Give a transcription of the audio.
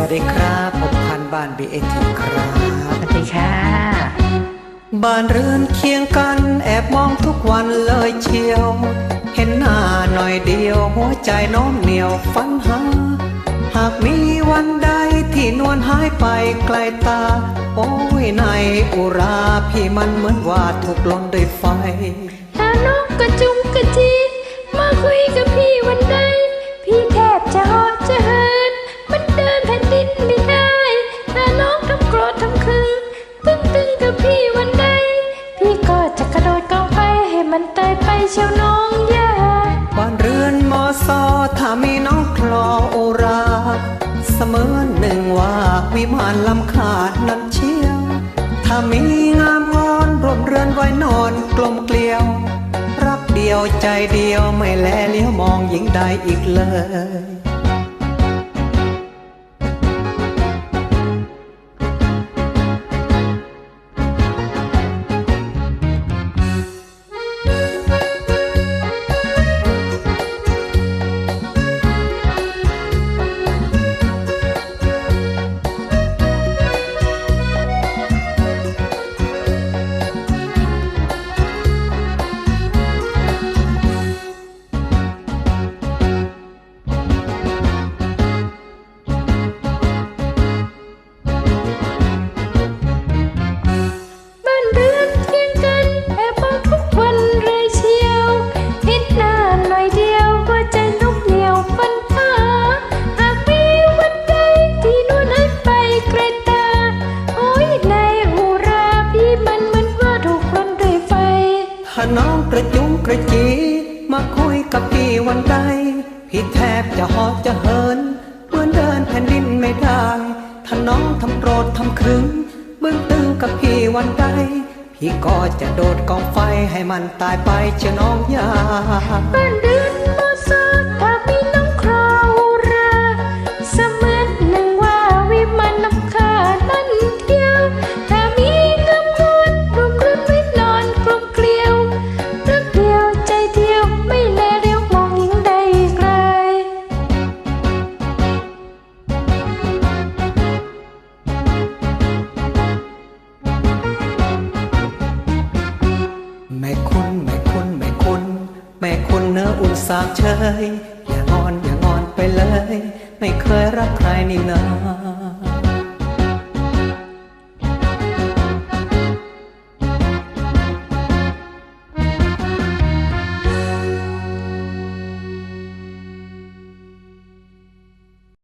วัสดีครับผมพันบ้านบีเอทีครับสวัสดีค่ะ บ้านเรือนเคียงกัน แอบมองทุกวันเลยเชียว เห็นหน้าหน่อยเดียว หัวใจโน้มเหนียวฝันหา หากมีวันใดที่นวลหายไปไกลตา โอ้ยในอุราพี่มันเหมือนว่าถูกลนด้วยไฟถ้าน้องกระจุมกระ มันตายไปเชียวน้องย่าบ้านเรือนมอซอถ้ามีน้องคลอโอรา เสมือนหนึ่งว่าวิมานลำขาดนั้นเชียวถ้ามีงามงอนรวมเรือนไว้นอนกลมเกลียว รักเดียวใจเดียวไม่แลเลี้ยวมองหญิงใดอีกเลย ถ้าน้องกระจุงกระจี มาคุยกับพี่วันใด พี่แทบจะหอจะเหิน เหมือนเดินแผ่นดินไม่ได้ ถ้าน้องทำโกรธทำครึงเบื้องตึงกับพี่วันใด พี่ก็จะโดดกองไฟให้มันตายไปเชื่อน้องยาบ้านเรือนมาซา สาบเชย อย่างอนอย่างอนไปเลย ไม่เคยรักใครนี่นา